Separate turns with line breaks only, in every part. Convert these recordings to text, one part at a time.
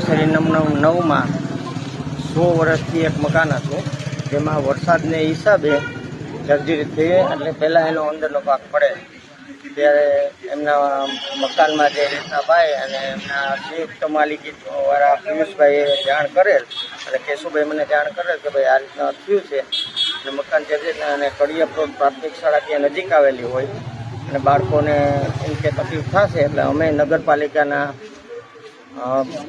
શેરી નવ નવમાં સો વર્ષથી એક મકાન હતું. જેમાં વરસાદને હિસાબે જર્જરિત થઈ એટલે પહેલાં એનો અંદરનો ભાગ પડે. ત્યારે એમના મકાનમાં જે રીતના અને એમના સંયુક્ત માલિકી વાળા પિયુષભાઈએ જાણ કરેલ અને કેશુભાઈ મને જાણ કરેલ કે ભાઈ આ રીતના થયું છે. અને મકાન જર્જરિત અને કડિયા પ્રાથમિક શાળા ત્યાં નજીક આવેલી હોય. અને બાળકોને એમ કે તકલીફ થશે એટલે અમે નગરપાલિકાના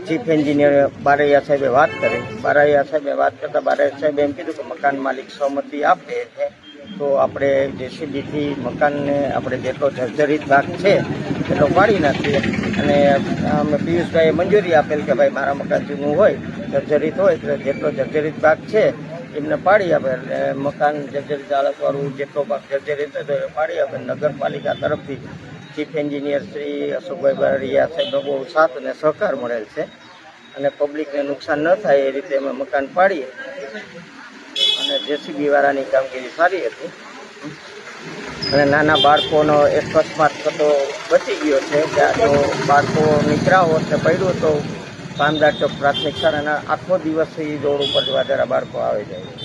ચીફ એન્જિનિયર બારૈયા સાહેબે વાત કરી. બારૈયા સાહેબે વાત કરતાં બારૈયા સાહેબે એમ કીધું કે મકાન માલિક સહમતિ આપે છે. તો આપણે જેસીબીથી મકાનને આપણે જેટલો જર્જરિત ભાગ છે, એટલો પાડી નાખીએ. અને અમે પિયુષભાઈએ મંજૂરી આપેલ કે ભાઈ મારા મકાન જૂનું હોય, જર્જરિત હોય, એટલે જેટલો જર્જરિત ભાગ છે એમને પાડી આપે એટલે મકાન જર્જરિત હાલતવાળું જેટલો ભાગ જર્જરિત હતો એ પાડી આપે. નગરપાલિકા તરફથી ચીફ એન્જિનિયર શ્રી અશોકભાઈ બારૈયા સાહેબનો બહુ સાથ અને સહકાર મળેલ છે. અને પબ્લિકને નુકસાન ન થાય એ રીતે અમે મકાન પાડીએ. અને જેસીબી વાળાની કામગીરી સારી હતી. અને નાના બાળકોનો અકસ્માત થતો બચી ગયો છે. ત્યાં તો બાળકો નીકળ્યા હોત ને પડ્યું તો પામદાર ચોક પ્રાથમિક શાળાના આખો દિવસ એ રોડ ઉપર જરા બાળકો આવે જાય.